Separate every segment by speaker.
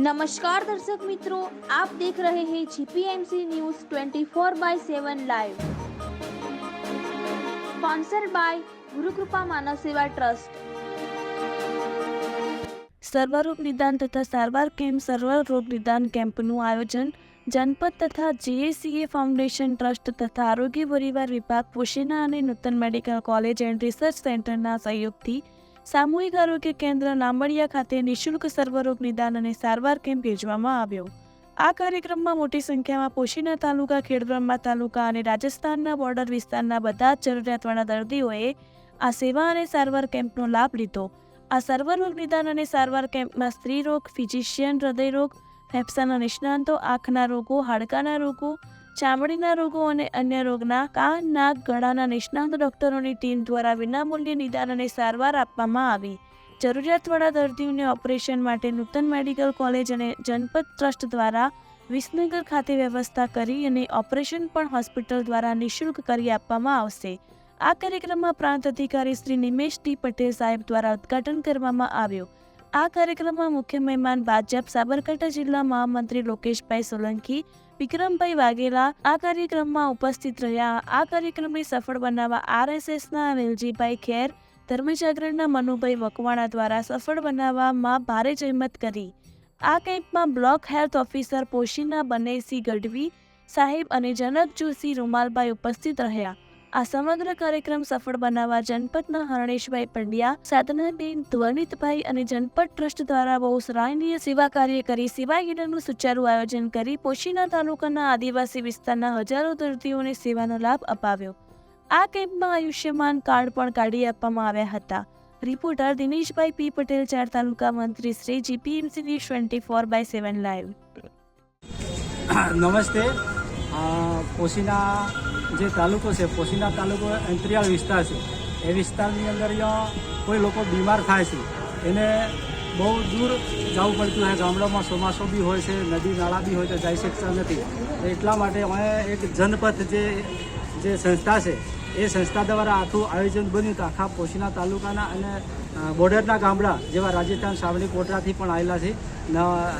Speaker 1: નમસ્કાર દર્શક મિત્રો આપ દેખ રહે હૈ GPMC news 24 by 7 live sponsor by Gurukrupa Manav Seva trust
Speaker 2: સર્વરોગ નિદાન તથા સારવાર કેમ્પ સર્વરોગ નિદાન કેમ્પનું આયોજન જનપદ તથા જીએસીએ ફાઉન્ડેશન ટ્રસ્ટ તથા આરોગ્ય પરિવાર વિભાગ પોશીના અને Nutan medical college and research સેન્ટરના સહયોગથી સામૂહિક આરોગ્ય કેન્દ્ર નામડિયા ખાતે નિઃશુલ્ક સર્વરોગ નિદાન અને સારવાર કેમ્પ યોજવામાં આવ્યો. આ કાર્યક્રમમાં મોટી સંખ્યામાં પોશીના તાલુકા, ખેડબ્રહ્મા તાલુકા અને રાજસ્થાનના બોર્ડર વિસ્તારના બધા જ જરૂરિયાતવાળા દર્દીઓએ આ સેવા અને સારવાર કેમ્પનો લાભ લીધો. આ સર્વરોગ નિદાન અને સારવાર કેમ્પમાં સ્ત્રી રોગ, ફિઝિશિયન હૃદયરોગ, ફેફસાના નિષ્ણાંતો, આંખના રોગો, હાડકાના રોગો ચામડીના રોગો અને અન્ય રોગના કાન, નાક, ગળાના નિષ્ણાંત ડોક્ટરોની ટીમ દ્વારા વિનામૂલ્યે નિદાન અને સારવાર આપવામાં આવી. જરૂરિયાતવાળા દર્દીઓને ઓપરેશન માટે નૂતન મેડિકલ કોલેજ અને જનપદ ટ્રસ્ટ દ્વારા વિસનગર ખાતે વ્યવસ્થા કરી અને ઓપરેશન પણ હોસ્પિટલ દ્વારા નિઃશુલ્ક કરી આપવામાં આવશે. આ કાર્યક્રમમાં પ્રાંત અધિકારી શ્રી નિમેશ ટી પટેલ સાહેબ દ્વારા ઉદ્ઘાટન કરવામાં આવ્યું. આ કાર્યક્રમમાં મુખ્ય મહેમાન ભાજપ સાબરકાંઠા જિલ્લા મહામંત્રી લોકેશભાઈ સોલંકી, વિક્રમભાઈ વાઘેલા આ કાર્યક્રમમાં ઉપસ્થિત રહ્યા. આ કાર્યક્રમને સફળ બનાવવા આરએસએસના વેલજીભાઈ ખેર, ધર્મજાગરણના મનુભાઈ મકવાણા દ્વારા સફળ બનાવવામાં ભારે જહેમત કરી. આ કેમ્પમાં block health officer Poshina Banesi Gadhvi સાહેબ અને જનક જોશી રૂમાલભાઈ ઉપસ્થિત રહ્યા. આ સમગ્ર કાર્યક્રમ સફળ બનાવવા જનપદના હરણેશભાઈ પંડ્યા, સાધનાબેન ધ્વનિતભાઈ અને જનપદ ટ્રસ્ટ દ્વારા બહુ સરાહનીય સેવા કાર્ય કરી સેવા યજ્ઞનું સુચારુ આયોજન કરી પોશીના તાલુકાના આદિવાસી વિસ્તારના હજારો દર્દીઓને સેવાનો લાભ અપાવ્યો. આ કેમ્પમાં આયુષ્યમાન કાર્ડ પણ કાઢી આપવામાં આવ્યા હતા. રિપોર્ટર દિનેશભાઈ પી પટેલ, ચાર તાલુકા મંત્રી Shri GPMC news twenty four by seven live.
Speaker 3: નમસ્તે. પોશીના જે તાલુકો છે પોશીના તાલુકો અંતરિયાળ વિસ્તાર છે. એ વિસ્તારની અંદર કોઈ લોકો બીમાર થાય છે. એને બહુ દૂર જવું પડતું હોય. ગામડામાં ચોમાસો બી હોય છે, નદી, નાળા બી હોય તો જઈ શકતા નથી. એટલા માટે અમે એક જનપથ જે જે સંસ્થા છે એ સંસ્થા દ્વારા આખું આયોજન બન્યું હતું. આખા પોશીના તાલુકાના અને બોર્ડરના ગામડા જેવા રાજસ્થાન સાવલી કોટરાથી પણ આવેલા છે.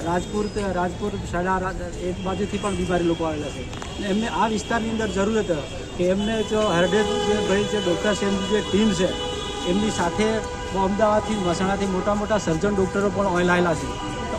Speaker 3: રાજપુર રાજપુર શાળા એક બાજુથી પણ બીમારી લોકો આવેલા છે. અને એમને આ વિસ્તારની અંદર જરૂરત કે એમને જો હરડેજ જે ભાઈ જે ડૉક્ટર છે, એમની જે ટીમ છે, એમની સાથે અમદાવાદથી મહેસાણાથી મોટા મોટા સર્જન ડૉક્ટરો પણ આવેલા છે.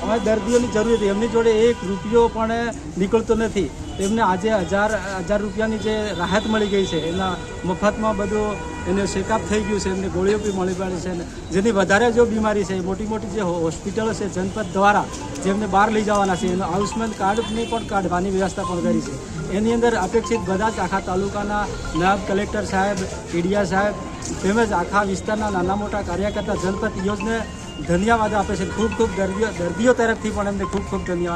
Speaker 3: હવે દર્દીઓની જરૂર હતી. એમની જોડે એક રૂપિયો પણ નીકળતો નથી. એમને આજે હજાર હજાર રૂપિયાની જે રાહત મળી ગઈ છે, એના મફતમાં બધું એને શેકઅપ થઈ ગયું છે, એમને ગોળીઓ બી મળી પડે છે જેની વધારે જો બીમારી છે મોટી મોટી જે હોસ્પિટલો છે, જનપદ દ્વારા જેમને બહાર લઈ જવાના છે, એનું આયુષ્યમાન કાર્ડની પણ કાઢવાની વ્યવસ્થા પણ કરી છે. એની અંદર અપેક્ષિત બધા જ આખા તાલુકાના નાયબ કલેક્ટર સાહેબ ઈડિયા સાહેબ તેમજ આખા વિસ્તારના નાના મોટા કાર્યકર્તા જનપદ યોજને ધન્યવાદ આપે છે. ખૂબ ખૂબ દર્દીઓ દર્દીઓ તરફથી પણ એમને ખૂબ ખૂબ ધન્યવાદ